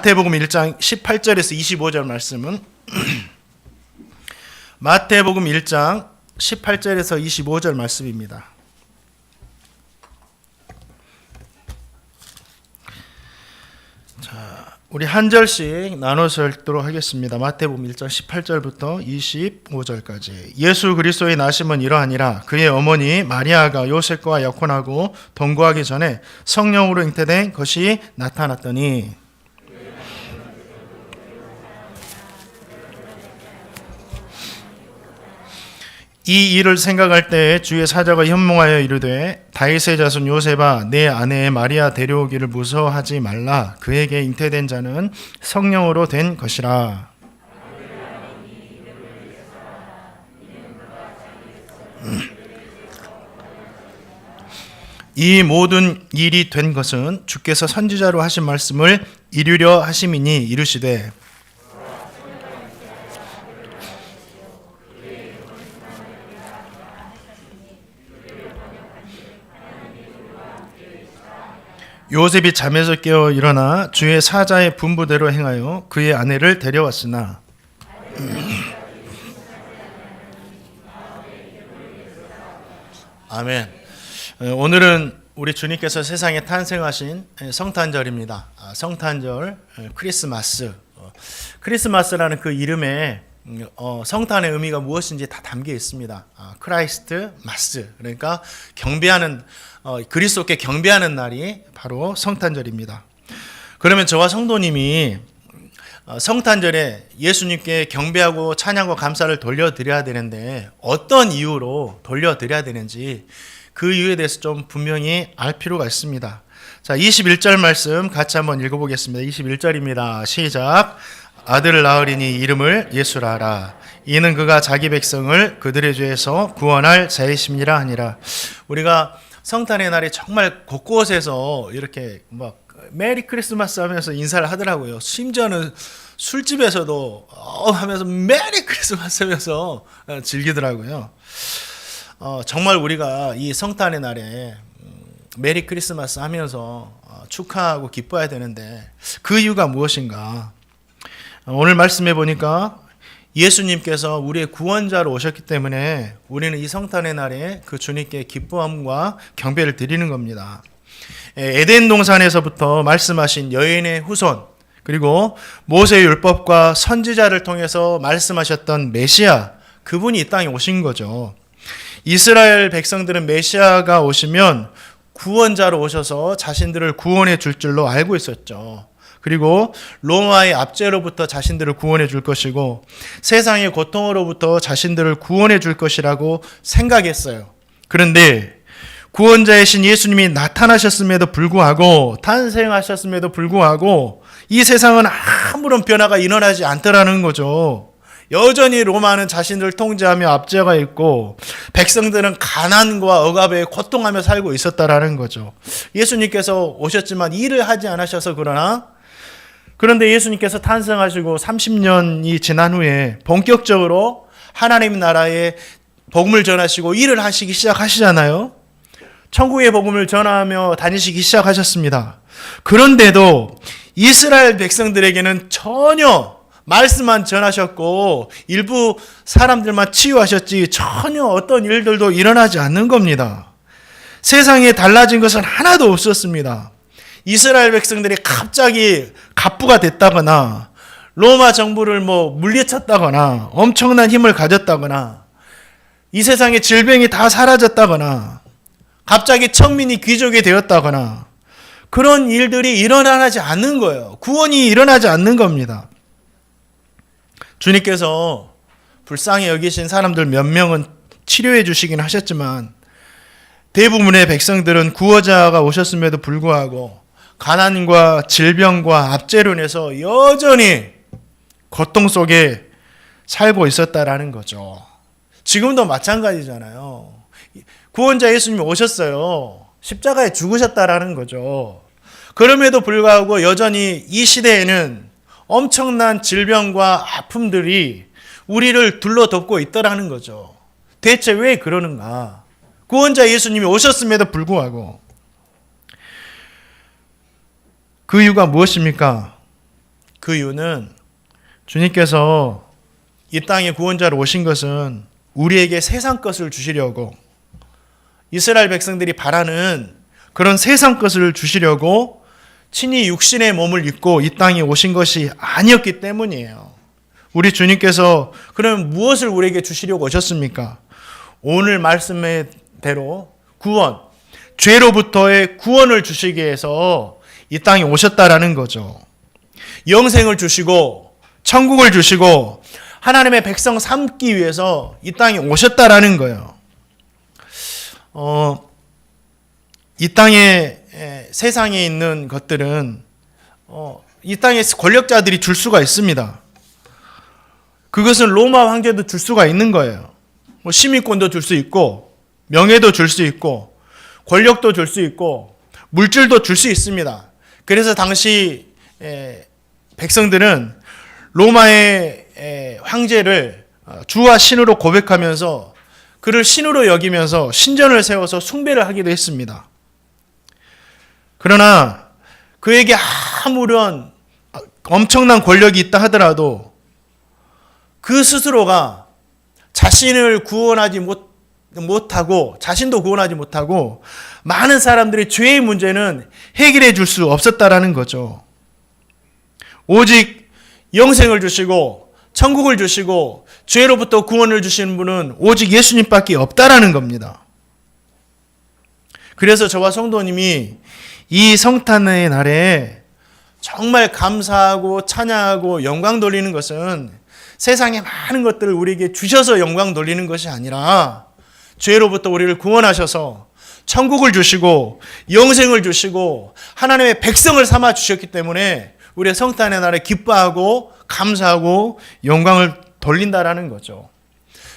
마태복음 1장 18절에서 25절 말씀은 마태복음 1장 18절에서 25절 말씀입니다. 자, 우리 한 절씩 나눠서 읽도록 하겠습니다. 마태복음 1장 18절부터 25절까지. 예수 그리스도의 나심은 이러하니라. 그의 어머니 마리아가 요셉과 약혼하고 동거하기 전에 성령으로 잉태된 것이 나타났더니 이 일을 생각할 때에 주의 사자가 현몽하여 이르되 다윗의 자손 요셉아 내 아내 마리아 데려오기를 무서워하지 말라. 그에게 잉태된 자는 성령으로 된 것이라. 이 모든 일이 된 것은 주께서 선지자로 하신 말씀을 이루려 하심이니 이르시되 요셉이 잠에서 깨어 일어나 주의 사자의 분부대로 행하여 그의 아내를 데려왔으나 아멘. 어, 오늘은 우리 주님께서 세상에 탄생하신 성탄절입니다. 아, 성탄절, 어, 크리스마스. 어, 크리스마스라는 그 이름에 음, 어, 성탄의 의미가 무엇인지 다 담겨 있습니다. 아, 크라이스트 마스 그러니까 경배하는 어, 그리스도께 경배하는 날이 바로 성탄절입니다. 그러면 저와 성도님이 어, 성탄절에 예수님께 경배하고 찬양과 감사를 돌려드려야 되는데 어떤 이유로 돌려드려야 되는지 그 이유에 대해서 좀 분명히 알 필요가 있습니다. 자, 21절 말씀 같이 한번 읽어보겠습니다. 21절입니다. 시작. 아들을 낳으리니 이름을 예수라 하라. 이는 그가 자기 백성을 그들의 죄에서 구원할 자이심이라 하니라. 우리가 성탄의 날에 정말 곳곳에서 이렇게 막 메리 크리스마스 하면서 인사를 하더라고요. 심지어는 술집에서도 어 하면서 메리 크리스마스 하면서 어, 즐기더라고요. 어, 정말 우리가 이 성탄의 날에 음, 메리 크리스마스 하면서 어, 축하하고 기뻐해야 되는데 그 이유가 무엇인가? 어, 오늘 말씀해 보니까 예수님께서 우리의 구원자로 오셨기 때문에 우리는 이 성탄의 날에 그 주님께 기뻐함과 경배를 드리는 겁니다. 에, 에덴 동산에서부터 말씀하신 여인의 후손 그리고 모세 율법과 선지자를 통해서 말씀하셨던 메시아 그분이 이 땅에 오신 거죠. 이스라엘 백성들은 메시아가 오시면 구원자로 오셔서 자신들을 구원해 줄 줄로 알고 있었죠. 그리고 로마의 압제로부터 자신들을 구원해 줄 것이고 세상의 고통으로부터 자신들을 구원해 줄 것이라고 생각했어요. 그런데 구원자이신 예수님이 나타나셨음에도 불구하고 탄생하셨음에도 불구하고 이 세상은 아무런 변화가 일어나지 않더라는 거죠. 여전히 로마는 자신들을 통제하며 압제가 있고 백성들은 가난과 억압에 고통하며 살고 있었다라는 거죠. 예수님께서 오셨지만 일을 하지 않으셔서 그러나 그런데 예수님께서 탄생하시고 30년이 지난 후에 본격적으로 하나님 나라의 복음을 전하시고 일을 하시기 시작하시잖아요. 천국의 복음을 전하며 다니시기 시작하셨습니다. 그런데도 이스라엘 백성들에게는 전혀 말씀만 전하셨고 일부 사람들만 치유하셨지 전혀 어떤 일들도 일어나지 않는 겁니다. 세상에 달라진 것은 하나도 없었습니다. 이스라엘 백성들이 갑자기 갑부가 됐다거나 로마 정부를 뭐 물리쳤다거나 엄청난 힘을 가졌다거나 이 세상의 질병이 다 사라졌다거나 갑자기 천민이 귀족이 되었다거나 그런 일들이 일어나지 않는 거예요. 구원이 일어나지 않는 겁니다. 주님께서 불쌍히 여기신 사람들 몇 명은 치료해 주시긴 하셨지만 대부분의 백성들은 구원자가 오셨음에도 불구하고 가난과 질병과 압제로 인해서 여전히 고통 속에 살고 있었다라는 거죠. 지금도 마찬가지잖아요. 구원자 예수님이 오셨어요. 십자가에 죽으셨다라는 거죠. 그럼에도 불구하고 여전히 이 시대에는 엄청난 질병과 아픔들이 우리를 둘러덮고 있다라는 거죠. 대체 왜 그러는가? 구원자 예수님이 오셨음에도 불구하고 그 이유가 무엇입니까? 그 이유는 주님께서 이 땅에 구원자로 오신 것은 우리에게 세상 것을 주시려고 이스라엘 백성들이 바라는 그런 세상 것을 주시려고 친히 육신의 몸을 입고 이 땅에 오신 것이 아니었기 때문이에요. 우리 주님께서 그럼 무엇을 우리에게 주시려고 오셨습니까? 오늘 말씀의 대로 구원, 죄로부터의 구원을 주시기 위해서 이 땅에 오셨다라는 거죠. 영생을 주시고 천국을 주시고 하나님의 백성 삼기 위해서 이 땅에 오셨다라는 거예요. 어, 이 땅에 에, 세상에 있는 것들은 어, 이 땅에 권력자들이 줄 수가 있습니다. 그것은 로마 황제도 줄 수가 있는 거예요. 뭐 시민권도 줄 수 있고 명예도 줄 수 있고 권력도 줄 수 있고 물질도 줄 수 있습니다. 그래서 당시 에, 백성들은 로마의 에, 황제를 어, 주와 신으로 고백하면서 그를 신으로 여기면서 신전을 세워서 숭배를 하기도 했습니다. 그러나 그에게 아무런 엄청난 권력이 있다 하더라도 그 스스로가 자신을 구원하지 못, 못하고 자신도 구원하지 못하고 많은 사람들의 죄의 문제는 해결해 줄 수 없었다라는 거죠. 오직 영생을 주시고 천국을 주시고 죄로부터 구원을 주시는 분은 오직 예수님밖에 없다라는 겁니다. 그래서 저와 성도님이 이 성탄의 날에 정말 감사하고 찬양하고 영광 돌리는 것은 세상의 많은 것들을 우리에게 주셔서 영광 돌리는 것이 아니라 죄로부터 우리를 구원하셔서 천국을 주시고 영생을 주시고 하나님의 백성을 삼아 주셨기 때문에 우리의 성탄의 날에 기뻐하고 감사하고 영광을 돌린다라는 거죠.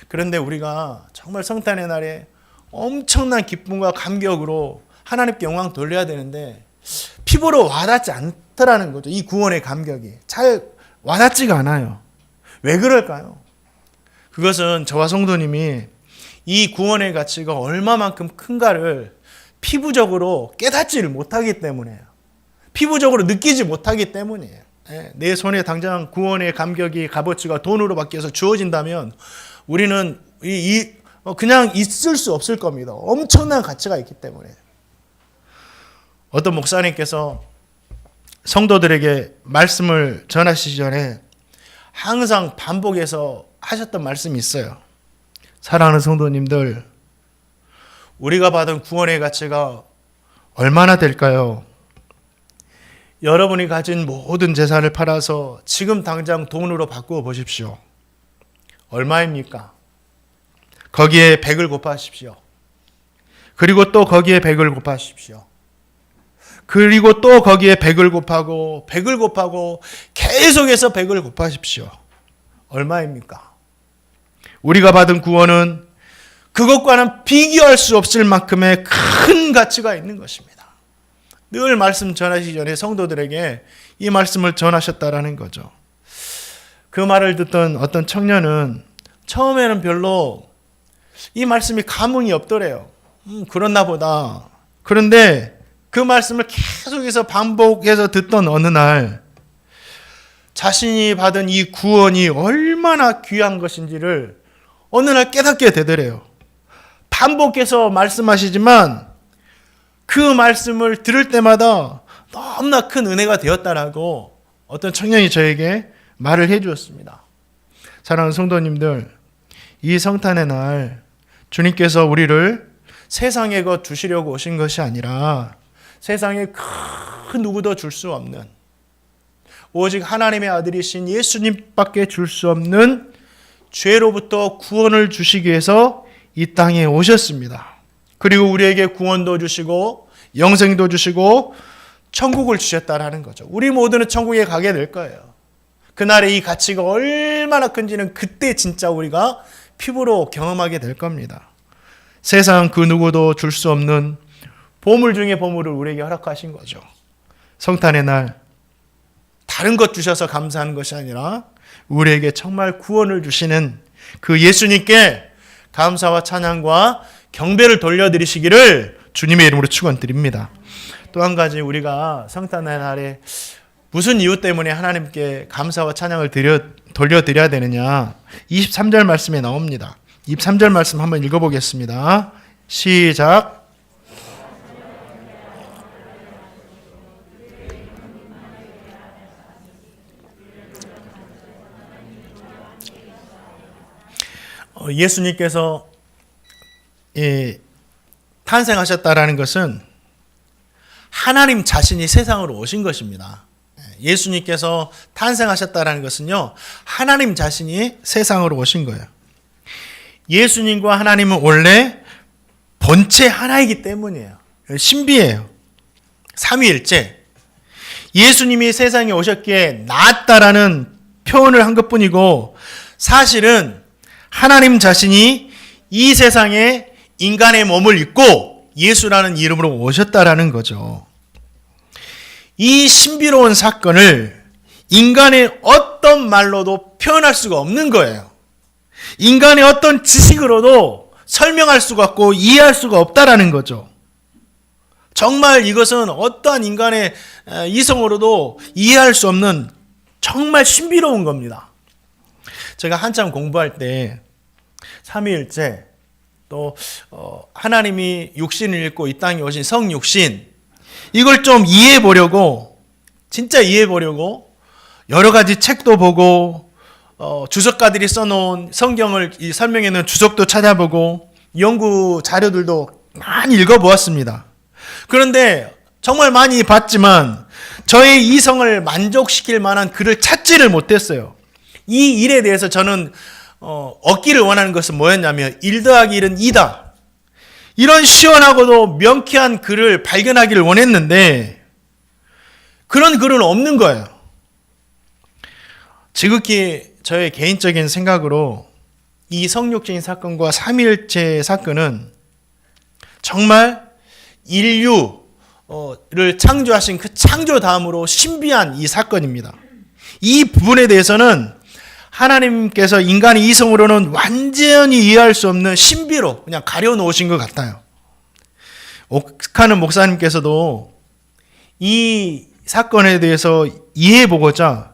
그런데 우리가 정말 성탄의 날에 엄청난 기쁨과 감격으로 하나님께 영광 돌려야 되는데 피부로 와닿지 않더라는 거죠. 이 구원의 감격이 잘 와닿지가 않아요. 왜 그럴까요? 그것은 저와 성도님이 이 구원의 가치가 얼마만큼 큰가를 피부적으로 깨닫지를 못하기 때문에요. 피부적으로 느끼지 못하기 때문이에요. 예, 내 손에 당장 구원의 감격이 값어치가 돈으로 바뀌어서 주어진다면 우리는 이, 이 어, 그냥 있을 수 없을 겁니다. 엄청난 가치가 있기 때문에. 어떤 목사님께서 성도들에게 말씀을 전하시기 전에 항상 반복해서 하셨던 말씀이 있어요. 사랑하는 성도님들, 우리가 받은 구원의 가치가 얼마나 될까요? 여러분이 가진 모든 재산을 팔아서 지금 당장 돈으로 바꾸어 보십시오. 얼마입니까? 거기에 100을 곱하십시오. 그리고 또 거기에 100을 곱하십시오. 그리고 또 거기에 100을 곱하고 100을 곱하고 계속해서 100을 곱하십시오. 얼마입니까? 우리가 받은 구원은 그것과는 비교할 수 없을 만큼의 큰 가치가 있는 것입니다. 늘 말씀 전하시기 전에 성도들에게 이 말씀을 전하셨다라는 거죠. 그 말을 듣던 어떤 청년은 처음에는 별로 이 말씀이 감흥이 없더래요. 음, 그렇나 보다. 그런데 그 말씀을 계속해서 반복해서 듣던 어느 날 자신이 받은 이 구원이 얼마나 귀한 것인지를 어느 날 깨닫게 되더래요. 반복해서 말씀하시지만 그 말씀을 들을 때마다 너무나 큰 은혜가 되었다라고 어떤 청년이 저에게 말을 해 주었습니다. 사랑하는 성도님들, 이 성탄의 날 주님께서 우리를 세상에 것 주시려고 오신 것이 아니라 세상에 그 누구도 줄 수 없는 오직 하나님의 아들이신 예수님밖에 줄 수 없는 죄로부터 구원을 주시기 위해서 이 땅에 오셨습니다. 그리고 우리에게 구원도 주시고 영생도 주시고 천국을 주셨다라는 거죠. 우리 모두는 천국에 가게 될 거예요. 그날의 이 가치가 얼마나 큰지는 그때 진짜 우리가 피부로 경험하게 될 겁니다. 세상 그 누구도 줄 수 없는 보물 중의 보물을 우리에게 허락하신 거죠. 성탄의 날 다른 것 주셔서 감사하는 것이 아니라 우리에게 정말 구원을 주시는 그 예수님께 감사와 찬양과 경배를 돌려드리시기를 주님의 이름으로 축원드립니다. 또 한 가지 우리가 성탄의 날에 무슨 이유 때문에 하나님께 감사와 찬양을 드려, 돌려드려야 되느냐? 23절 말씀에 나옵니다. 23절 말씀 한번 읽어보겠습니다. 시작. 예수님께서 예, 탄생하셨다라는 것은 하나님 자신이 세상으로 오신 것입니다. 예, 예수님께서 탄생하셨다라는 것은요, 하나님 자신이 세상으로 오신 거예요. 예수님과 하나님은 원래 본체 하나이기 때문이에요. 신비해요. 삼위일체. 예수님이 세상에 오셨기에 나았다라는 표현을 한 것뿐이고 사실은 하나님 자신이 이 세상에 인간의 몸을 입고 예수라는 이름으로 오셨다라는 거죠. 이 신비로운 사건을 인간의 어떤 말로도 표현할 수가 없는 거예요. 인간의 어떤 지식으로도 설명할 수가 없고 이해할 수가 없다라는 거죠. 정말 이것은 어떠한 인간의 이성으로도 이해할 수 없는 정말 신비로운 겁니다. 제가 한참 공부할 때 삼위일체 또 어, 하나님이 육신을 입고 이 땅에 오신 성육신 이걸 좀 이해해 보려고 진짜 이해해 보려고 여러 가지 책도 보고 어, 주석가들이 써놓은 성경을 설명해 놓은 주석도 찾아보고 연구 자료들도 많이 읽어보았습니다. 그런데 정말 많이 봤지만 저의 이성을 만족시킬 만한 글을 찾지를 못했어요. 이 일에 대해서 저는 어, 얻기를 원하는 것은 뭐였냐면 1 더하기 1은 2다. 이런 시원하고도 명쾌한 글을 발견하기를 원했는데 그런 글은 없는 거예요. 지극히 저의 개인적인 생각으로 이 성육적인 사건과 삼일체 사건은 정말 인류를 창조하신 그 창조 다음으로 신비한 이 사건입니다. 이 부분에 대해서는 하나님께서 인간의 이성으로는 완전히 이해할 수 없는 신비로 그냥 가려놓으신 것 같아요. 옥하는 목사님께서도 이 사건에 대해서 이해해 보고자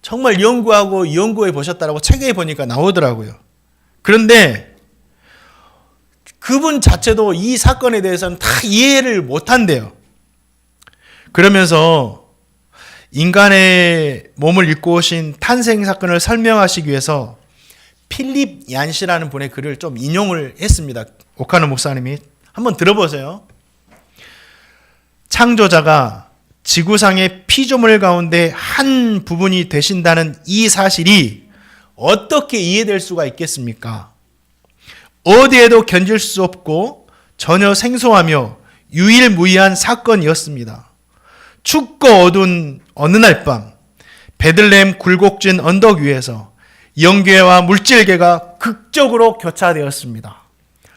정말 연구하고 연구해 보셨다라고 책에 보니까 나오더라고요. 그런데 그분 자체도 이 사건에 대해서는 다 이해를 못 한대요. 그러면서 인간의 몸을 입고 오신 탄생 사건을 설명하시기 위해서 필립 얀시라는 분의 글을 좀 인용을 했습니다. 오카노 목사님이 한번 들어보세요. 창조자가 지구상의 피조물 가운데 한 부분이 되신다는 이 사실이 어떻게 이해될 수가 있겠습니까? 어디에도 견딜 수 없고 전혀 생소하며 유일무이한 사건이었습니다. 춥고 어두운 어느 날 밤 베들레헴 굴곡진 언덕 위에서 영계와 물질계가 극적으로 교차되었습니다.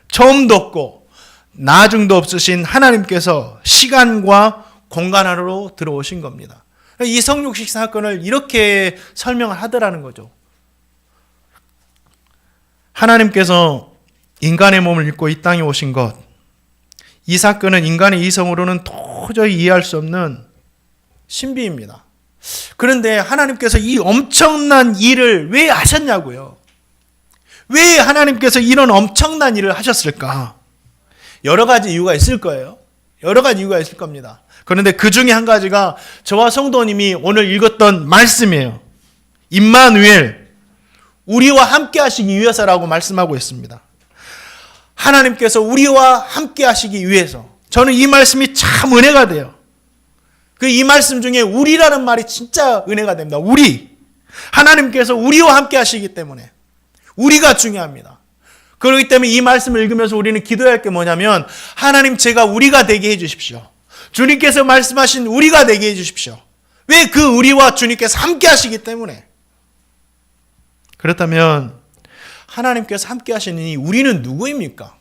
처음도 없고 나중도 없으신 하나님께서 시간과 공간 안으로 들어오신 겁니다. 이 성육식 사건을 이렇게 설명을 하더라는 거죠. 하나님께서 인간의 몸을 입고 이 땅에 오신 것, 이 사건은 인간의 이성으로는 도저히 이해할 수 없는 신비입니다. 그런데 하나님께서 이 엄청난 일을 왜 하셨냐고요? 왜 하나님께서 이런 엄청난 일을 하셨을까? 여러 가지 이유가 있을 거예요. 여러 가지 이유가 있을 겁니다. 그런데 그 중에 한 가지가 저와 성도님이 오늘 읽었던 말씀이에요. 임마누엘, 우리와 함께 하시기 위해서라고 말씀하고 있습니다. 하나님께서 우리와 함께 하시기 위해서. 저는 이 말씀이 참 은혜가 돼요. 그 이 말씀 중에 우리라는 말이 진짜 은혜가 됩니다. 우리. 하나님께서 우리와 함께 하시기 때문에. 우리가 중요합니다. 그렇기 때문에 이 말씀을 읽으면서 우리는 기도할 게 뭐냐면 하나님 제가 우리가 되게 해 주십시오. 주님께서 말씀하신 우리가 되게 해 주십시오. 왜 그 우리와 주님께서 함께 하시기 때문에. 그렇다면 하나님께서 함께 하시는 이 우리는 누구입니까?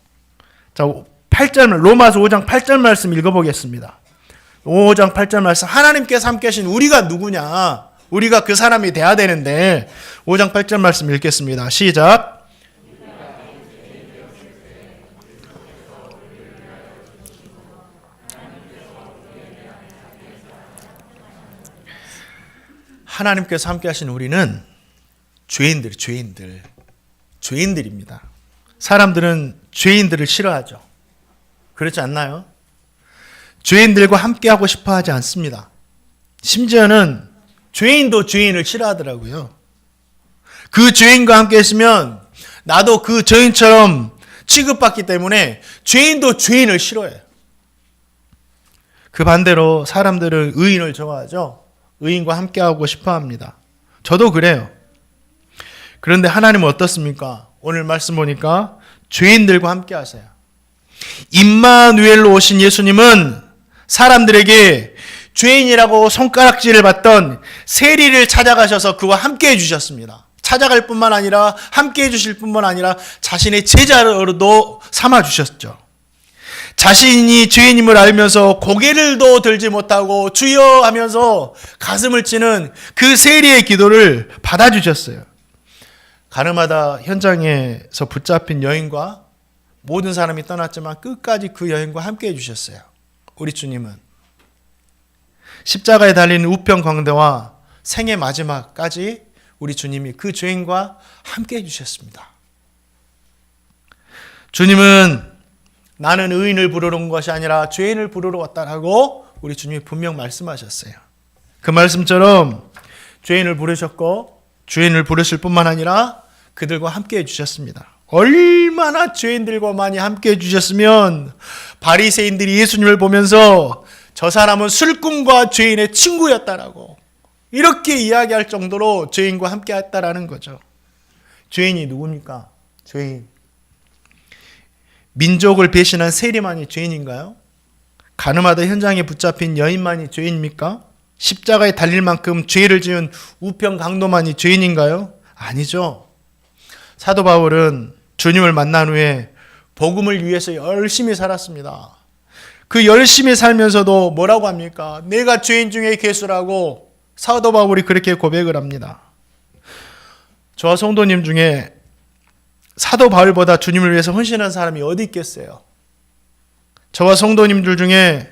자, 8절 로마서 5장 8절 말씀 읽어 보겠습니다. 5장 8절 말씀 하나님께서 함께 하신 우리가 누구냐? 우리가 그 사람이 돼야 되는데 5장 8절 말씀 읽겠습니다. 시작. 하나님께서 함께 하신 우리는 죄인들, 죄인들, 죄인들입니다. 사람들은 죄인들을 싫어하죠. 그렇지 않나요? 죄인들과 함께하고 싶어 하지 않습니다. 심지어는 죄인도 죄인을 싫어하더라고요. 그 죄인과 함께 했으면 나도 그 죄인처럼 취급받기 때문에 죄인도 죄인을 싫어해요. 그 반대로 사람들은 의인을 좋아하죠. 의인과 함께하고 싶어 합니다. 저도 그래요. 그런데 하나님은 어떻습니까? 오늘 말씀 보니까 죄인들과 함께 하세요. 임마누엘로 오신 예수님은 사람들에게 죄인이라고 손가락질을 받던 세리를 찾아가셔서 그와 함께 해주셨습니다. 찾아갈 뿐만 아니라 함께 해주실 뿐만 아니라 자신의 제자로도 삼아주셨죠. 자신이 죄인임을 알면서 고개를도 들지 못하고 주여 하면서 가슴을 치는 그 세리의 기도를 받아주셨어요. 가늠하다 현장에서 붙잡힌 여인과 모든 사람이 떠났지만 끝까지 그 여인과 함께 해주셨어요. 우리 주님은. 십자가에 달린 우편 광대와 생의 마지막까지 우리 주님이 그 죄인과 함께 해주셨습니다. 주님은 나는 의인을 부르러 온 것이 아니라 죄인을 부르러 왔다라고 우리 주님이 분명 말씀하셨어요. 그 말씀처럼 죄인을 부르셨고 죄인을 부르실 뿐만 아니라 그들과 함께 해주셨습니다. 얼마나 죄인들과 많이 함께 해주셨으면 바리새인들이 예수님을 보면서 저 사람은 술꾼과 죄인의 친구였다라고 이렇게 이야기할 정도로 죄인과 함께 했다라는 거죠. 죄인이 누굽니까? 죄인. 민족을 배신한 세리만이 죄인인가요? 가늠하다 현장에 붙잡힌 여인만이 죄인입니까? 십자가에 달릴 만큼 죄를 지은 우편 강도만이 죄인인가요? 아니죠. 사도 바울은 주님을 만난 후에 복음을 위해서 열심히 살았습니다. 그 열심히 살면서도 뭐라고 합니까? 내가 죄인 중에 개수라고 사도 바울이 그렇게 고백을 합니다. 저와 성도님 중에 사도 바울보다 주님을 위해서 헌신한 사람이 어디 있겠어요? 저와 성도님들 중에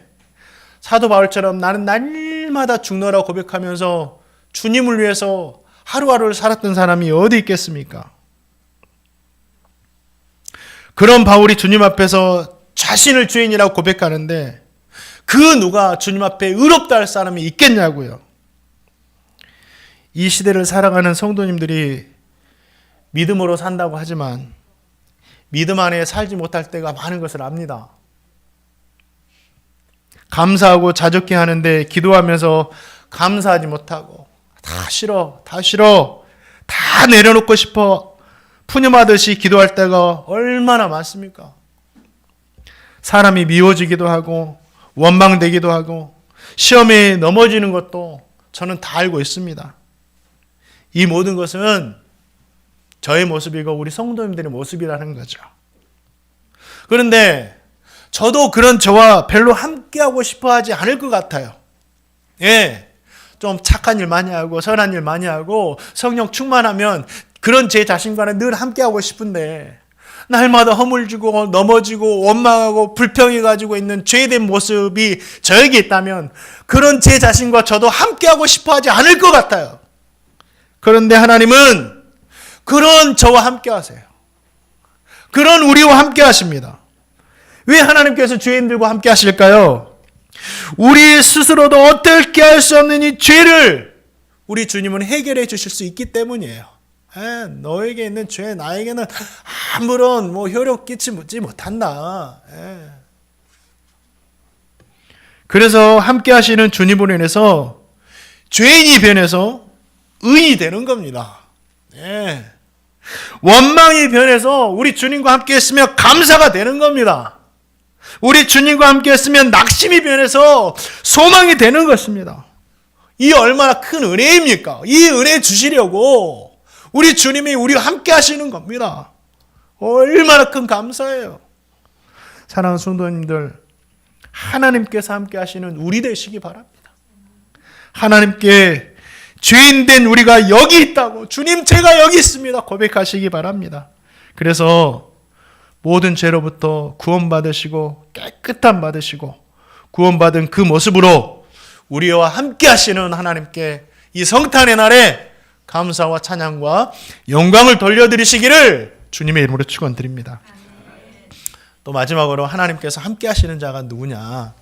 사도 바울처럼 나는 날마다 죽노라 고백하면서 주님을 위해서 하루하루를 살았던 사람이 어디 있겠습니까? 그런 바울이 주님 앞에서 자신을 죄인이라고 고백하는데 그 누가 주님 앞에 의롭다 할 사람이 있겠냐고요. 이 시대를 살아가는 성도님들이 믿음으로 산다고 하지만 믿음 안에 살지 못할 때가 많은 것을 압니다. 감사하고 자족해 하는데 기도하면서 감사하지 못하고 다 싫어, 다 싫어, 다 내려놓고 싶어 푸념하듯이 기도할 때가 얼마나 많습니까? 사람이 미워지기도 하고 원망되기도 하고 시험에 넘어지는 것도 저는 다 알고 있습니다. 이 모든 것은 저의 모습이고 우리 성도님들의 모습이라는 거죠. 그런데 저도 그런 저와 별로 함께하고 싶어 하지 않을 것 같아요. 예. 좀 착한 일 많이 하고 선한 일 많이 하고 성령 충만하면 그런 제 자신과는 늘 함께하고 싶은데 날마다 허물지고 넘어지고 원망하고 불평해 가지고 있는 죄된 모습이 저에게 있다면 그런 제 자신과 저도 함께하고 싶어 하지 않을 것 같아요. 그런데 하나님은 그런 저와 함께 하세요. 그런 우리와 함께 하십니다. 왜 하나님께서 죄인들과 함께 하실까요? 우리 스스로도 어떻게 할 수 없는 이 죄를 우리 주님은 해결해 주실 수 있기 때문이에요. 에, 너에게 있는 죄 나에게는 아무런 뭐 효력 끼치지 못한다. 에. 그래서 함께 하시는 주님으로 인해서 죄인이 변해서 의인이 되는 겁니다. 예. 원망이 변해서 우리 주님과 함께 했으면 감사가 되는 겁니다. 우리 주님과 함께 했으면 낙심이 변해서 소망이 되는 것입니다. 이 얼마나 큰 은혜입니까? 이 은혜 주시려고 우리 주님이 우리와 함께 하시는 겁니다. 얼마나 큰 감사예요. 사랑하는 성도님들, 하나님께서 함께 하시는 우리 되시기 바랍니다. 하나님께 죄인된 우리가 여기 있다고 주님 제가 여기 있습니다 고백하시기 바랍니다. 그래서 모든 죄로부터 구원받으시고 깨끗함 받으시고 구원받은 그 모습으로 우리와 함께 하시는 하나님께 이 성탄의 날에 감사와 찬양과 영광을 돌려드리시기를 주님의 이름으로 축원드립니다. 또 마지막으로 하나님께서 함께 하시는 자가 누구냐?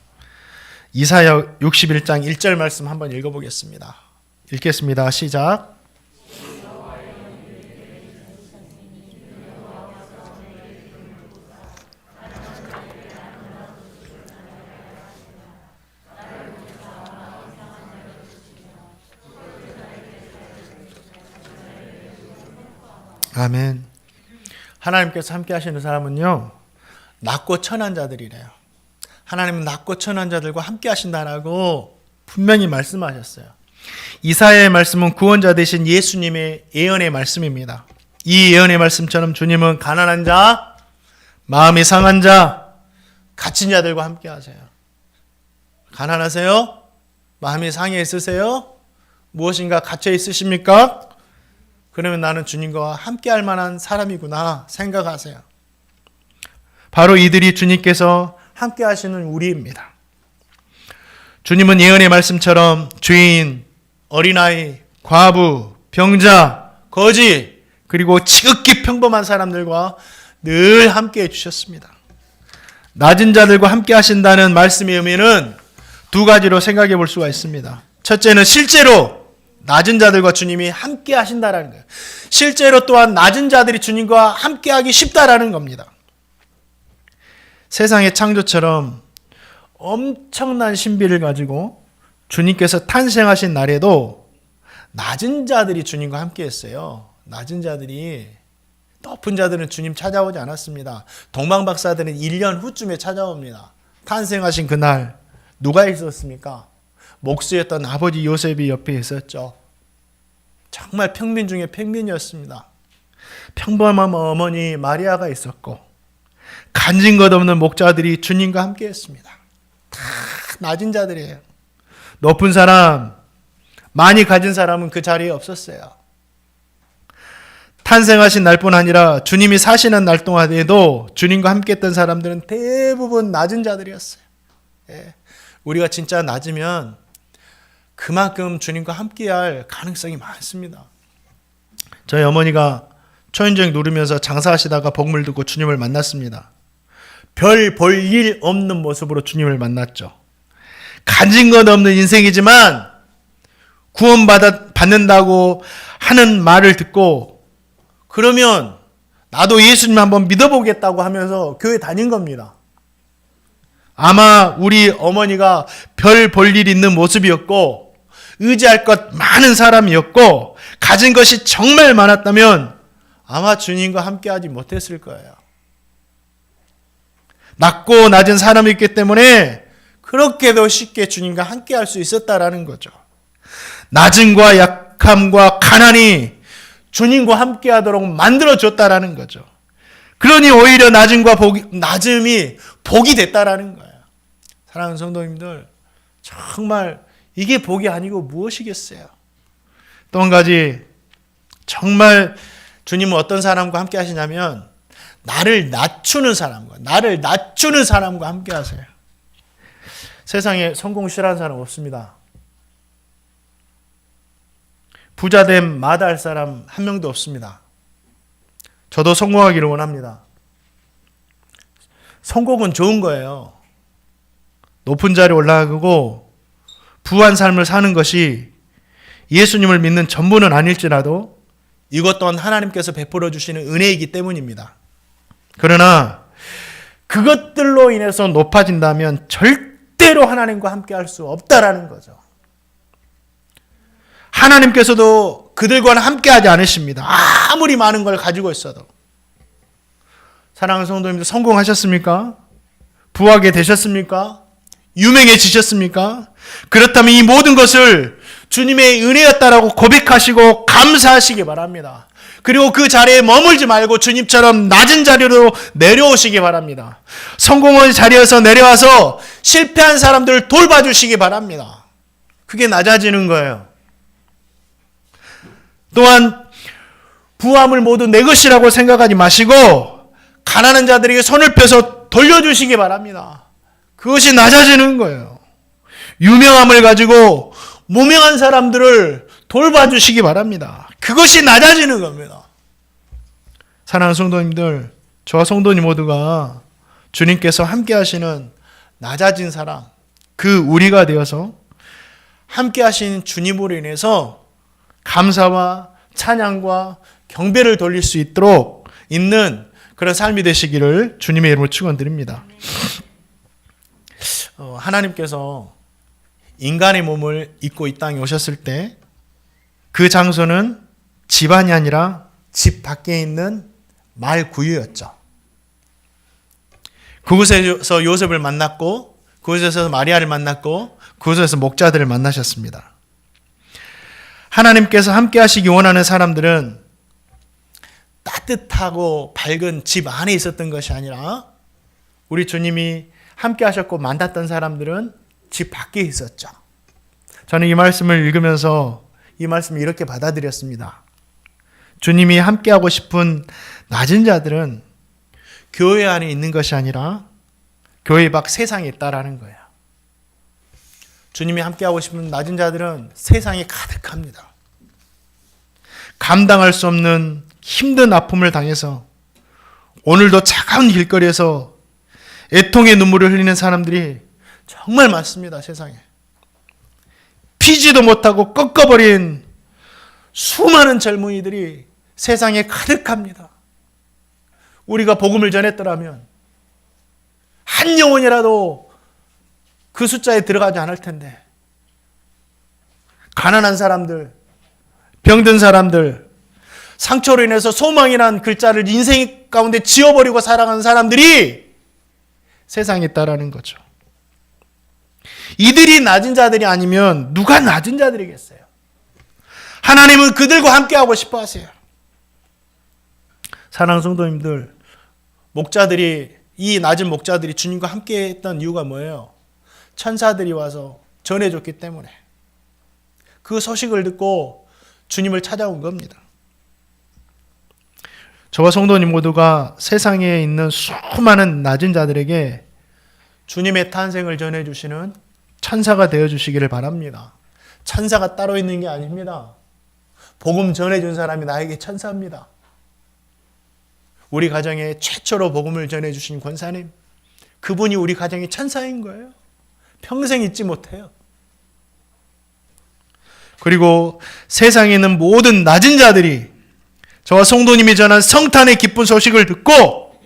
이사야 61장 1절 말씀 한번 읽어 보겠습니다. 읽겠습니다. 시작. 아멘. 하나님께서 함께 하시는 사람은요, 낮고 천한 자들이래요. 하나님은 낮고 천한 자들과 함께 하신다라고 분명히 말씀하셨어요. 이사야의 말씀은 구원자 되신 예수님의 예언의 말씀입니다. 이 예언의 말씀처럼 주님은 가난한 자, 마음이 상한 자, 갇힌 자들과 함께 하세요. 가난하세요? 마음이 상해 있으세요? 무엇인가 갇혀 있으십니까? 그러면 나는 주님과 함께 할 만한 사람이구나 생각하세요. 바로 이들이 주님께서 함께 하시는 우리입니다. 주님은 예언의 말씀처럼 죄인, 어린아이, 과부, 병자, 거지, 그리고 지극히 평범한 사람들과 늘 함께 해주셨습니다. 낮은 자들과 함께 하신다는 말씀의 의미는 두 가지로 생각해 볼 수가 있습니다. 첫째는 실제로 낮은 자들과 주님이 함께 하신다라는 거예요. 실제로 또한 낮은 자들이 주님과 함께 하기 쉽다라는 겁니다. 세상의 창조처럼 엄청난 신비를 가지고 주님께서 탄생하신 날에도 낮은 자들이 주님과 함께 했어요. 낮은 자들이 높은 자들은 주님 찾아오지 않았습니다. 동방 박사들은 1년 후쯤에 찾아옵니다. 탄생하신 그날 누가 있었습니까? 목수였던 아버지 요셉이 옆에 있었죠. 정말 평민 중에 평민이었습니다. 평범한 어머니 마리아가 있었고 간진 것 없는 목자들이 주님과 함께 했습니다. 다 낮은 자들이에요. 높은 사람, 많이 가진 사람은 그 자리에 없었어요. 탄생하신 날뿐 아니라 주님이 사시는 날 동안에도 주님과 함께 했던 사람들은 대부분 낮은 자들이었어요. 예. 우리가 진짜 낮으면 그만큼 주님과 함께할 가능성이 많습니다. 저희 어머니가 초인종 누르면서 장사하시다가 복물 듣고 주님을 만났습니다. 별 볼 일 없는 모습으로 주님을 만났죠. 가진 것 없는 인생이지만 구원받아 받는다고 하는 말을 듣고 그러면 나도 예수님 한번 믿어보겠다고 하면서 교회 다닌 겁니다. 아마 우리 어머니가 별 볼 일 있는 모습이었고 의지할 것 많은 사람이었고 가진 것이 정말 많았다면 아마 주님과 함께하지 못했을 거예요. 낮고 낮은 사람이었기 때문에 그렇게도 쉽게 주님과 함께할 수 있었다라는 거죠. 낮음과 약함과 가난이 주님과 함께하도록 만들어 줬다라는 거죠. 그러니 오히려 낮음과 복이, 낮음이 복이 됐다라는 거예요. 사랑하는 성도님들, 정말 이게 복이 아니고 무엇이겠어요? 또 한 가지, 정말 주님은 어떤 사람과 함께 하시냐면, 나를 낮추는 사람과, 나를 낮추는 사람과 함께 하세요. 세상에 성공 싫어하는 사람 없습니다. 부자됨 마다할 사람 한 명도 없습니다. 저도 성공하기를 원합니다. 성공은 좋은 거예요. 높은 자리에 올라가고 부한 삶을 사는 것이 예수님을 믿는 전부는 아닐지라도 이것 또한 하나님께서 베풀어 주시는 은혜이기 때문입니다. 그러나 그것들로 인해서 높아진다면 절대로 하나님과 함께 할 수 없다라는 거죠. 하나님께서도 그들과는 함께 하지 않으십니다. 아무리 많은 걸 가지고 있어도. 사랑하는 성도님들 성공하셨습니까? 부하게 되셨습니까? 유명해지셨습니까? 그렇다면 이 모든 것을 주님의 은혜였다라고 고백하시고 감사하시기 바랍니다. 그리고 그 자리에 머물지 말고 주님처럼 낮은 자리로 내려오시기 바랍니다. 성공의 자리에서 내려와서 실패한 사람들을 돌봐주시기 바랍니다. 그게 낮아지는 거예요. 또한 부함을 모두 내 것이라고 생각하지 마시고 가난한 자들에게 손을 펴서 돌려주시기 바랍니다. 그것이 낮아지는 거예요. 유명함을 가지고 무명한 사람들을 돌봐주시기 바랍니다. 그것이 낮아지는 겁니다. 사랑하는 성도님들, 저와 성도님 모두가 주님께서 함께 하시는 낮아진 사랑, 그 우리가 되어서 함께 하신 주님으로 인해서 감사와 찬양과 경배를 돌릴 수 있도록 있는 그런 삶이 되시기를 주님의 이름으로 축원드립니다. 어, 하나님께서 인간의 몸을 입고 이 땅에 오셨을 때 그 장소는 집안이 아니라 집 밖에 있는 말 구유였죠. 그곳에서 요셉을 만났고 그곳에서 마리아를 만났고 그곳에서 목자들을 만나셨습니다. 하나님께서 함께 하시기 원하는 사람들은 따뜻하고 밝은 집 안에 있었던 것이 아니라 우리 주님이 함께 하셨고 만났던 사람들은 집 밖에 있었죠. 저는 이 말씀을 읽으면서 이 말씀을 이렇게 받아들였습니다. 주님이 함께하고 싶은 낮은 자들은 교회 안에 있는 것이 아니라 교회 밖 세상에 있다라는 거예요. 주님이 함께하고 싶은 낮은 자들은 세상에 가득합니다. 감당할 수 없는 힘든 아픔을 당해서 오늘도 차가운 길거리에서 애통의 눈물을 흘리는 사람들이 정말 많습니다, 세상에. 피지도 못하고 꺾어버린 수많은 젊은이들이 세상에 가득합니다. 우리가 복음을 전했더라면 한 영혼이라도 그 숫자에 들어가지 않을 텐데 가난한 사람들, 병든 사람들, 상처로 인해서 소망이란 글자를 인생 가운데 지워버리고 살아가는 사람들이 세상에 있다라는 거죠. 이들이 낮은 자들이 아니면 누가 낮은 자들이겠어요? 하나님은 그들과 함께하고 싶어 하세요. 사랑 성도님들, 목자들이, 이 낮은 목자들이 주님과 함께 했던 이유가 뭐예요? 천사들이 와서 전해줬기 때문에. 그 소식을 듣고 주님을 찾아온 겁니다. 저와 성도님 모두가 세상에 있는 수많은 낮은 자들에게 주님의 탄생을 전해주시는 천사가 되어주시기를 바랍니다. 천사가 따로 있는 게 아닙니다. 복음 전해준 사람이 나에게 천사입니다. 우리 가정에 최초로 복음을 전해주신 권사님, 그분이 우리 가정의 천사인 거예요. 평생 잊지 못해요. 그리고 세상에 있는 모든 낮은 자들이 저와 성도님이 전한 성탄의 기쁜 소식을 듣고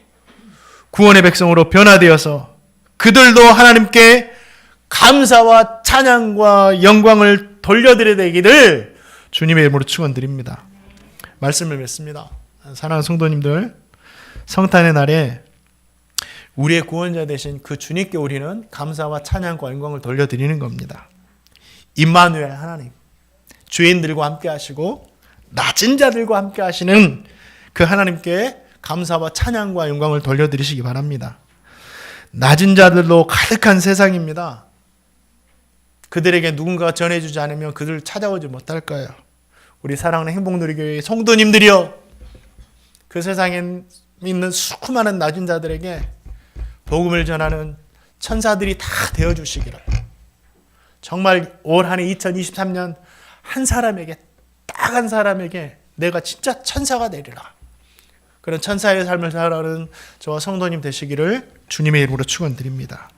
구원의 백성으로 변화되어서 그들도 하나님께 감사와 찬양과 영광을 돌려드려야 되기를 주님의 이름으로 축원드립니다. 말씀을 맺습니다. 사랑하는 성도님들, 성탄의 날에 우리의 구원자 되신 그 주님께 우리는 감사와 찬양과 영광을 돌려드리는 겁니다. 임마누엘 하나님, 죄인들과 함께 하시고 낮은 자들과 함께 하시는 그 하나님께 감사와 찬양과 영광을 돌려드리시기 바랍니다. 낮은 자들로 가득한 세상입니다. 그들에게 누군가가 전해주지 않으면 그들을 찾아오지 못할 거예요. 우리 사랑하는 행복누리교회 성도님들이여 그 세상에 있는 수많은 낮은 자들에게 복음을 전하는 천사들이 다 되어주시기를 정말 올 한해 2023년 한 사람에게 딱한 사람에게 내가 진짜 천사가 되리라 그런 천사의 삶을 살아가는 저와 성도님 되시기를 주님의 이름으로 축원드립니다.